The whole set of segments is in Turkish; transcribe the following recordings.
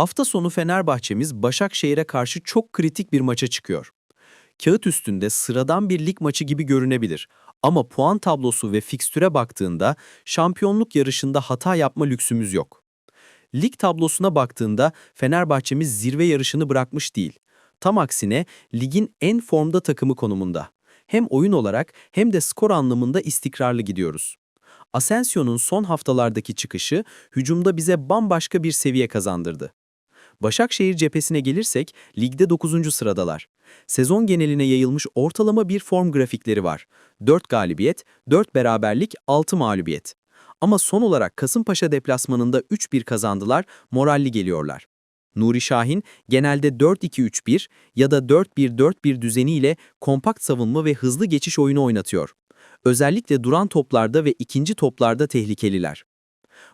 Hafta sonu Fenerbahçemiz Başakşehir'e karşı çok kritik bir maça çıkıyor. Kağıt üstünde sıradan bir lig maçı gibi görünebilir ama puan tablosu ve fikstüre baktığında şampiyonluk yarışında hata yapma lüksümüz yok. Lig tablosuna baktığında Fenerbahçemiz zirve yarışını bırakmış değil. Tam aksine ligin en formda takımı konumunda. Hem oyun olarak hem de skor anlamında istikrarlı gidiyoruz. Asensio'nun son haftalardaki çıkışı hücumda bize bambaşka bir seviye kazandırdı. Başakşehir cephesine gelirsek ligde 9. sıradalar. Sezon geneline yayılmış ortalama bir form grafikleri var. 4 galibiyet, 4 beraberlik, 6 mağlubiyet. Ama son olarak Kasımpaşa deplasmanında 3-1 kazandılar, moralli geliyorlar. Nuri Şahin genelde 4-2-3-1 ya da 4-1-4-1 düzeniyle kompakt savunma ve hızlı geçiş oyunu oynatıyor. Özellikle duran toplarda ve ikinci toplarda tehlikeliler.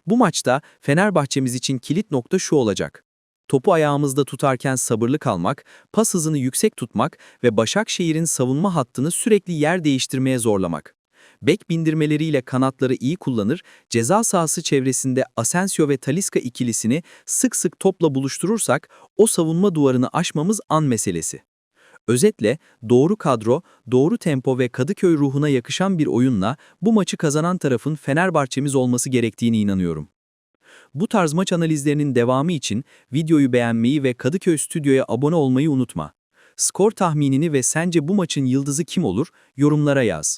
Bu maçta Fenerbahçemiz için kilit nokta şu olacak. Topu ayağımızda tutarken sabırlı kalmak, pas hızını yüksek tutmak ve Başakşehir'in savunma hattını sürekli yer değiştirmeye zorlamak. Bek bindirmeleriyle kanatları iyi kullanır, ceza sahası çevresinde Asensio ve Talisca ikilisini sık sık topla buluşturursak o savunma duvarını aşmamız an meselesi. Özetle doğru kadro, doğru tempo ve Kadıköy ruhuna yakışan bir oyunla bu maçı kazanan tarafın Fenerbahçemiz olması gerektiğine inanıyorum. Bu tarz maç analizlerinin devamı için videoyu beğenmeyi ve Kadıköy Stüdyo'ya abone olmayı unutma. Skor tahminini ve sence bu maçın yıldızı kim olur yorumlara yaz.